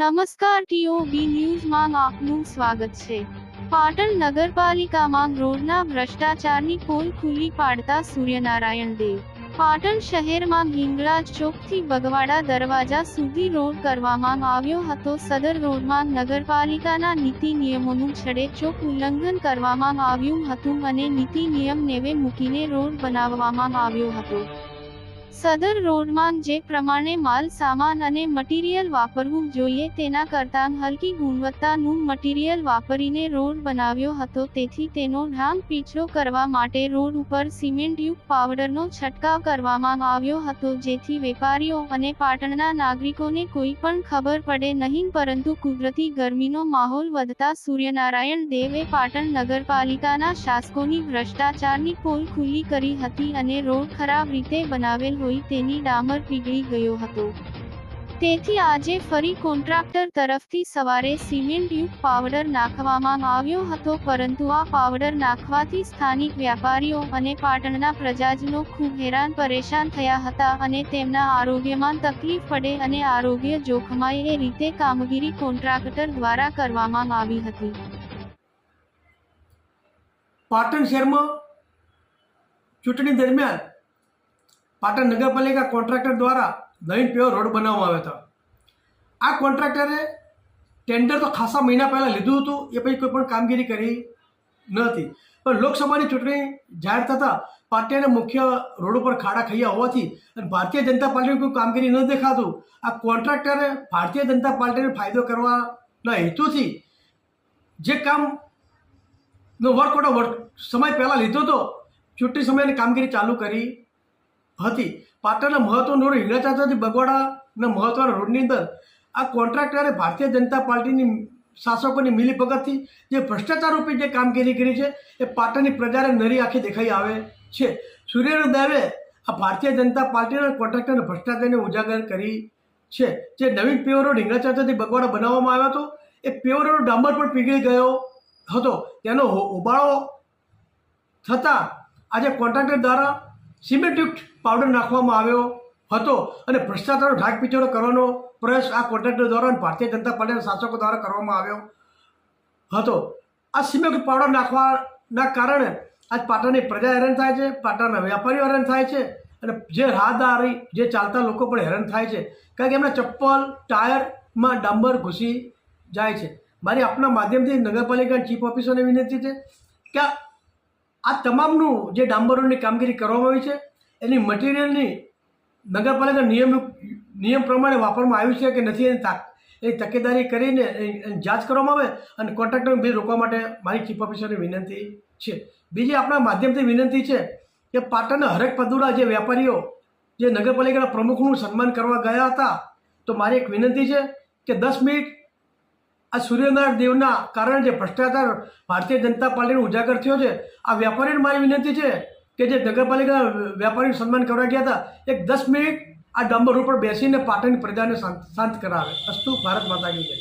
નમસ્કાર ટીઓબી ન્યૂઝમાં આપનું સ્વાગત છે. પાટણ નગરપાલિકામાં રોડના ભ્રષ્ટાચારની પોલ ખુલ્લી પાડતા સૂર્યનારાયણ દેવ. પાટણ શહેરમાં હિંગળાજ ચોકથી બગવાડા દરવાજા સુધી રોડ કરવામાં આવ્યો હતો. સદર રોડમાં નગરપાલિકાના નીતિ નિયમોનું છડેચોક ઉલ્લંઘન કરવામાં આવ્યું હતું અને નીતિ નિયમ નેવે મૂકીને રોડ બનાવવામાં આવ્યો હતો. સદર રોડમાં જે પ્રમાણે માલ, સામાન અને મટીરીયલ વાપરવું જોઈએ તેના કરતાં હલકી ગુણવત્તાનું મટીરીયલ વાપરીને રોડ બનાવ્યો હતો. તેથી તેનો ઢાંગ પીછો કરવા માટે રોડ ઉપર સિમેન્ટયુક્ત પાવડરનો છંટકાવ કરવામાં આવ્યો હતો, જેથી વેપારીઓ અને પાટણના નાગરિકોને કોઈ પણ ખબર પડે નહીં, પરંતુ કુદરતી ગરમીનો માહોલ વધતા સૂર્યનારાયણ દેવે પાટણ નગરપાલિકાના શાસકોની ભ્રષ્ટાચારની પોલ ખુલ્લી કરી હતી અને રોડ ખરાબ રીતે બનાવેલ હોય તેની ડામર પીગળી ગયો હતો. તેથી આજે ફરી કોન્ટ્રાક્ટર તરફથી સવારે સિમેન્ટયુક્ત પાવડર નાખવામાં આવ્યો હતો, પરંતુ આ પાવડર નાખવાથી સ્થાનિક વ્યાપારીઓ અને પાટણના પ્રજાજનો ખૂબ હેરાન પરેશાન થયા હતા અને તેમના આરોગ્યમાં તકલીફ પડે અને આરોગ્ય જોખમાય એ રીતે કામગીરી કોન્ટ્રાક્ટર દ્વારા કરવામાં આવી હતી. પાટણ શહેરમાં ચૂંટણી દરમિયાન પાટણ નગરપાલિકા કોન્ટ્રાક્ટર દ્વારા નવીન પેવર રોડ બનાવવામાં આવ્યો હતો. આ કોન્ટ્રાક્ટરે ટેન્ડર તો ખાસા મહિના પહેલાં લીધું હતું, એ પછી કોઈ પણ કામગીરી કરી ન હતી પણ લોકસભાની ચૂંટણી જાહેર થતાં પાર્ટીના મુખ્ય રોડ ઉપર ખાડા ખૈયા હોવાથી અને ભારતીય જનતા પાર્ટીની કોઈ કામગીરી ન દેખાતું, આ કોન્ટ્રાક્ટરે ભારતીય જનતા પાર્ટીને ફાયદો કરવાના હેતુથી જે કામ નો વર્ક ઓર્ડર વર્ક સમય પહેલાં લીધો હતો, ચૂંટણી સમયની કામગીરી ચાલુ કરી હતી. પાટણના મહત્વનો રોડ હિંગળાચાથી બગવાડાના મહત્વના રોડની અંદર આ કોન્ટ્રાક્ટરે ભારતીય જનતા પાર્ટીની શાસકોની મિલીભગતથી જે ભ્રષ્ટાચાર રૂપી જે કામગીરી કરી છે, એ પાટણની પ્રજાને નરી આંખે દેખાઈ આવે છે. સૂર્યનો દેવે આ ભારતીય જનતા પાર્ટીના કોન્ટ્રાક્ટરના ભ્રષ્ટાચારને ઉજાગર કરી છે. જે નવીન પેવર રોડ હિંગળાચાથી બગવાડા બનાવવામાં આવ્યો હતો, એ પેવર રોડ ડામર પણ પીગળી ગયો હતો. તેનો ઉબાળો થતાં આજે કોન્ટ્રાક્ટર દ્વારા સિમેન્ટયુક્ત પાવડર નાખવામાં આવ્યો હતો અને ભ્રષ્ટાચારનો ઢાક પીછોડો કરવાનો પ્રયાસ આ કોન્ટ્રાક્ટર દ્વારા ભારતીય જનતા પાર્ટીના શાસકો દ્વારા કરવામાં આવ્યો હતો. આ સિમેન્ટ પાવડર નાખવાના કારણે આજ પાટણની પ્રજા હેરાન થાય છે, પાટણના વેપારીઓ હેરાન થાય છે અને જે રાહદારી જે ચાલતા લોકો પણ હેરાન થાય છે. કારણ કે એમના ચપ્પલ ટાયરમાં ડાંબર ઘૂસી જાય છે. મારી આપના માધ્યમથી નગરપાલિકા ચીફ ઓફિસરને વિનંતી છે કે આ તમામનું જે ડાંબરોની કામગીરી કરવામાં આવી છે, એની મટીરિયલની નગરપાલિકા નિયમ નિયમ પ્રમાણે વાપરવામાં આવ્યું છે કે નથી, એની તાક એ તકેદારી કરીને જાંચ કરવામાં આવે અને કોન્ટ્રાક્ટરનું બિલ રોકવા માટે મારી ચીફ ઓફિસરને વિનંતી છે. બીજી આપણા માધ્યમથી વિનંતી છે કે પાટણના હરેક પદુડા જે વેપારીઓ, જે નગરપાલિકાના પ્રમુખનું સન્માન કરવા ગયા હતા, તો મારી એક વિનંતી છે કે દસ મિનિટ આ સૂર્યનારાયણ દેવના કારણે જે ભ્રષ્ટાચાર ભારતીય જનતા પાર્ટીનો ઉજાગર થયો છે, આ વેપારીને મારી વિનંતી છે કે જે નગરપાલિકા વેપારીનું સન્માન કરવા ગયા હતા, એક દસ મિનિટ આ ડાંબર ઉપર બેસીને પાટણની પ્રજાને શાંત કરાવે. અસ્તુ ભારત માતા કી જય.